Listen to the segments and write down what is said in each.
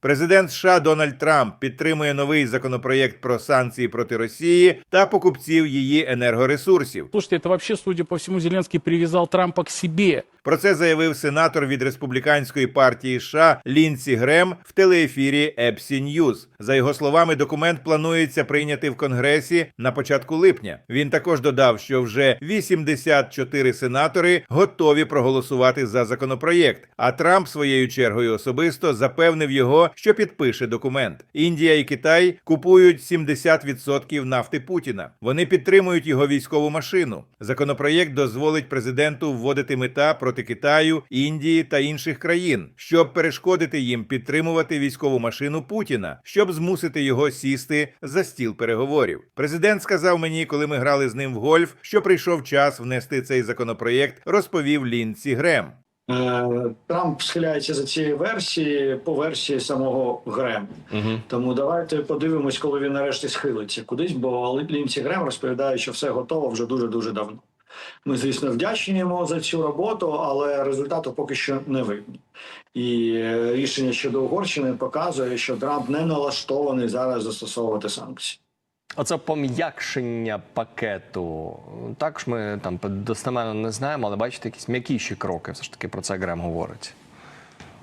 Президент США Дональд Трамп підтримує новий законопроєкт про санкції проти Росії та покупців її енергоресурсів. Слушайте, это вообще, судя по всему, Зеленский привязал Трампа к себе. Про це заявив сенатор від республіканської партії США Лінсі Грем в телеефірі Епсі Ньюз. За його словами, документ планується прийняти в Конгресі на початку липня. Він також додав, що вже 84 сенатори готові проголосувати за законопроєкт. А Трамп своєю чергою особисто запевнив його, що підпише документ. Індія і Китай купують 70% нафти Путіна. Вони підтримують його військову машину. Законопроєкт дозволить президенту вводити мета проти Китаю, Індії та інших країн, щоб перешкодити їм підтримувати військову машину Путіна, щоб змусити його сісти за стіл переговорів. Президент сказав мені, коли ми грали з ним в гольф, що прийшов час внести цей законопроєкт, розповів Лінці Грем. Е, Трамп схиляється за цією версії по версії самого Грема. Угу. Тому давайте подивимось, коли він нарешті схилиться кудись, бо Лінці Грем розповідає, що все готово вже дуже дуже давно. Ми, звісно, вдячні йому за цю роботу, але результату поки що не видно. І е, рішення щодо Угорщини показує, що Трамп не налаштований зараз застосовувати санкції. Оце пом'якшення пакету. Також ми там достеменно не знаємо, але бачите, якісь м'якіші кроки. Все ж таки про це Грем говорить.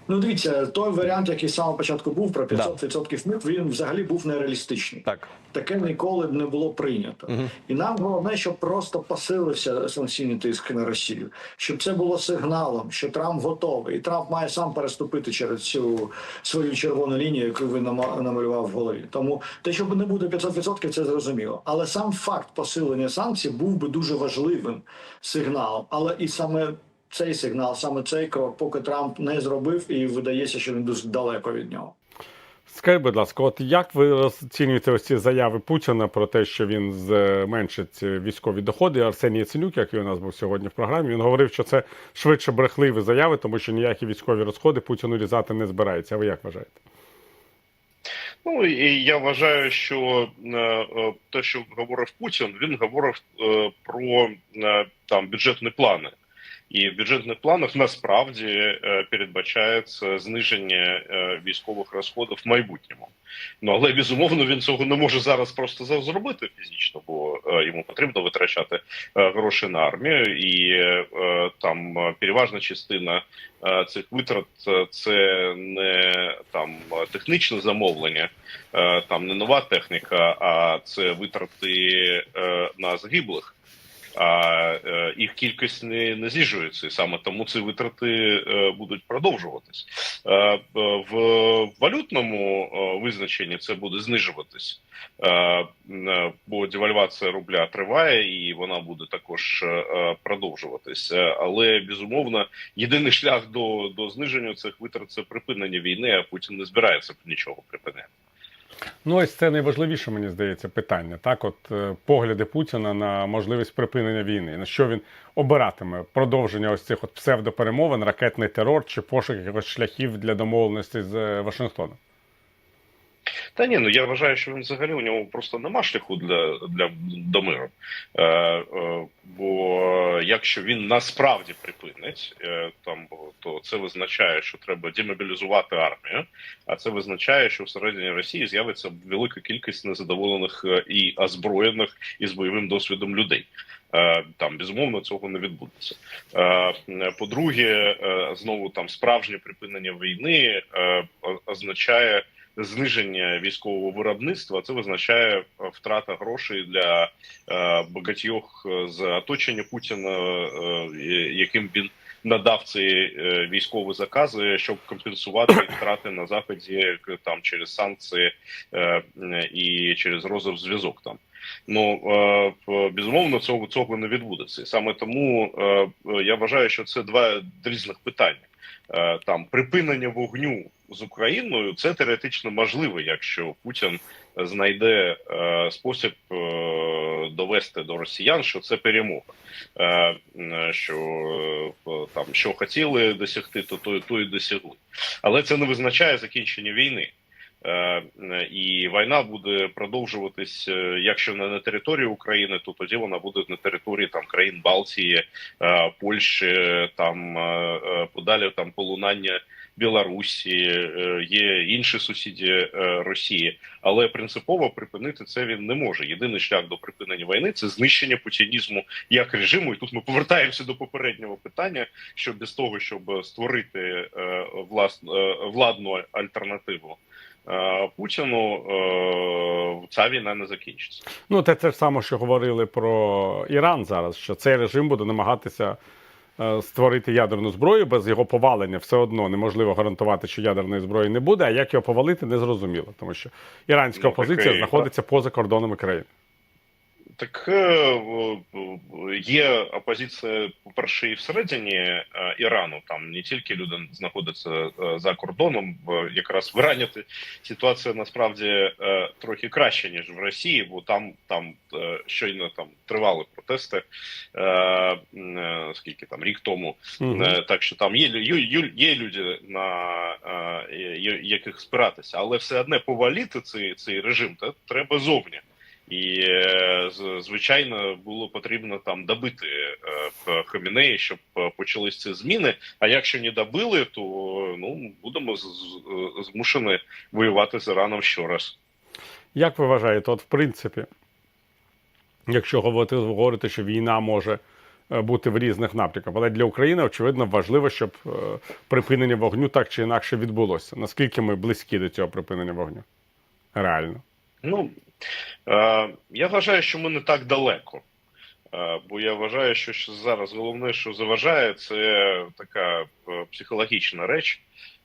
Ну, дивіться, той варіант, який з самого початку був про 500% мит, він взагалі був нереалістичний. Так. Таке ніколи б не було прийнято. Мгм. І нам головне, щоб просто посилився санкційний тиск на Росію, щоб це було сигналом, що Трамп готовий, і Трамп має сам переступити через цю свою червону лінію, яку він нама- намалював в голові. Тому те, що не буде 500%, це зрозуміло. Але сам факт посилення санкцій був би дуже важливим сигналом. Але і саме цей сигнал, саме цей крок, поки Трамп не зробив, і видається, що він дуже далеко від нього. Скажіть, будь ласка, от як ви розцінюєте ось ці заяви Путіна про те, що він зменшить військові доходи? Арсеній Яценюк, який у нас був сьогодні в програмі, він говорив, що це швидше брехливі заяви, тому що ніякі військові розходи Путін урізати не збирається. А ви як вважаєте? Ну і я вважаю, що е, е, те, що говорив Путін, він говорив е, про там бюджетні плани. І в бюджетних планах насправді е, передбачається зниження е, військових розходів в майбутньому. Ну але безумовно він цього не може зараз просто зробити фізично, бо е, йому потрібно витрачати гроші на армію, і там переважна частина цих витрат це не там технічне замовлення, там не нова техніка, а це витрати на загиблих. А е, їх кількість не, не знижується, і саме тому ці витрати е, будуть продовжуватись. Е, в валютному визначенні це буде знижуватись, бо девальвація рубля триває і вона буде також продовжуватись. Але безумовно, єдиний шлях до, до зниження цих витрат це припинення війни, а Путін не збирається нічого припиняти. Ну, ось це найважливіше, мені здається, питання. Так, от е, погляди Путіна на можливість припинення війни. На що він обиратиме? Продовження ось цих от псевдоперемовин, ракетний терор чи пошук якихось шляхів для домовленості з е, Вашингтоном? Та ні, ну я вважаю, що він взагалі у нього просто нема шляху для, для до миру. Е, е, бо якщо він насправді припинить, е, там то це визначає, що треба демобілізувати армію, а це визначає, що всередині Росії з'явиться велика кількість незадоволених е, і озброєних і з бойовим досвідом людей. Е, Там безумовно цього не відбудеться. Е, По-друге, знову там справжнє припинення війни означає зниження військового виробництва. Це визначає е, втрата грошей для е, багатьох е, з оточення Путіна, яким він надав ці е, військові закази, щоб компенсувати втрати на заході там через санкції е, і через розвив зв'язок там. Ну е, безумовно, цього цього не відбудеться. І Саме тому е, е, я вважаю, що це два різних питання. Там припинення вогню з Україною це теоретично можливо, якщо Путін знайде спосіб довести до росіян, що це перемога. Що там що хотіли досягти, то то, то і досягли. Але це не визначає закінчення війни. Е, і війна буде продовжуватись, е, якщо не на території України, то тоді вона буде на території там країн Балтії, е, Польщі, там подалі там полунання Білорусі, є інші сусіди е, Росії, але принципово припинити це він не може. Єдиний шлях до припинення війни це знищення путінізму як режиму. І тут ми повертаємося до попереднього питання: що без того, щоб створити власну владну альтернативу. Е, Путіну е, ця війна не закінчиться. Ну, те ж саме, що говорили про Іран зараз, що цей режим буде намагатися е, створити ядерну зброю без його повалення. Все одно неможливо гарантувати, що ядерної зброї не буде. А як його повалити, не зрозуміло, тому що іранська Ну, опозиція знаходиться поза кордонами країни. Так е, в- в- є опозиція, по-перше, і всередині е, Ірану. Там не тільки люди знаходяться е, за кордоном, бо якраз в Ірані ситуація насправді е, трохи краща, ніж в Росії, бо там, там е, щойно там тривали протести, е, е, скільки там рік тому. Е, Так що там є, ю- є люди, на е, яких спиратися, але все одне повалити цей, цей режим та треба зовні. І е, звичайно було потрібно там добити е, Хамінеї, щоб е, почались ці зміни. А якщо не добили, то ну будемо змушені воювати з Іраном ще раз. Як ви вважаєте, от в принципі, якщо говорити, говорити, що війна може бути в різних напрямках, але для України очевидно важливо, щоб припинення вогню так чи інакше відбулося. Наскільки ми близькі до цього припинення вогню? Реально. Ну я вважаю, що ми не так далеко. Е, бо я вважаю, що зараз головне, що заважає, це така е, психологічна реч.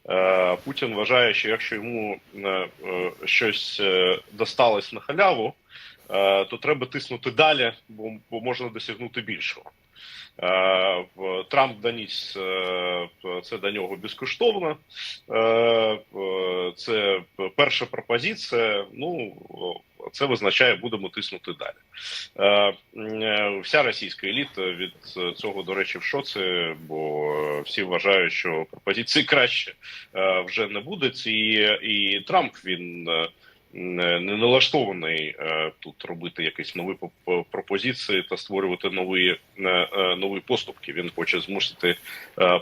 Е, Путін вважає, що якщо йому е, е, щось е, досталось на халяву, е, то треба тиснути далі, бо, можна досягнути більшого. Е, Трамп доніс е, це до нього безкоштовно. Е, е, Це перша пропозиція. Ну це визначає, будемо тиснути далі. Е, е, Вся російська еліта від цього, до речі, в шоці, бо е, всі вважають, що пропозиції краще е, вже не буде. І, і Трамп він. Не налаштований е, тут робити якісь нові пропозиції та створювати нові е, е, нові поступки. Він хоче змусити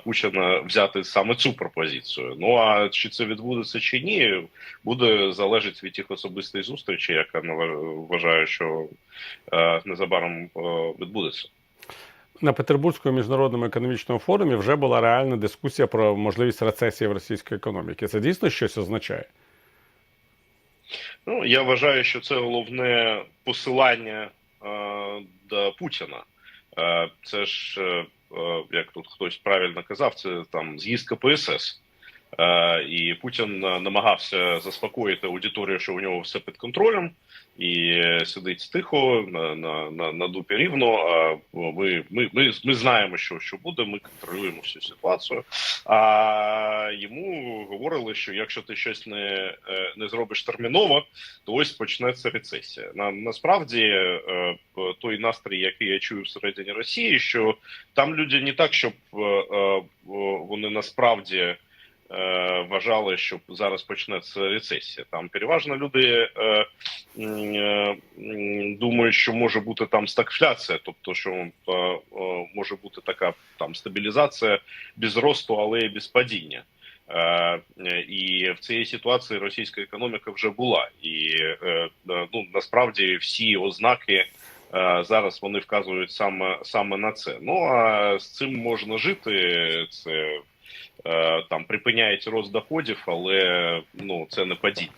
Путіна взяти саме цю пропозицію. Ну а чи це відбудеться чи ні, буде залежати від їх особистої зустрічі, яка вважаю, що незабаром відбудеться. На Петербурзькому міжнародному економічному форумі вже була реальна дискусія про можливість рецесії в російській економіці. Це дійсно щось означає? Ну я вважаю, що це головне посилання е, до Путіна. Е, це ж е, е, як тут хтось правильно казав, це там з'їзд КПСС. Е, і Путін е, намагався заспокоїти аудиторію, що у нього все під контролем, і сидить тихо на, на, на, на дупі рівно. А ми, ми, ми, ми знаємо, що, що буде. Ми контролюємо всю ситуацію. А йому говорили, що якщо ти щось не, е, не зробиш терміново, то ось почнеться рецесія. На насправді той настрій, який я чую всередині Росії, що там люди не так, щоб вони насправді. Е, Вважали, що зараз почнеться рецесія. Там переважно люди е, е, думають, що може бути там стагфляція, тобто що може бути така там стабілізація без росту, але без падіння. І в цій ситуації російська економіка вже була, і ну насправді всі ознаки зараз вони вказують саме саме на це. Ну а з цим можна жити. Це там припиняється рост доходів, але ну це не падіння.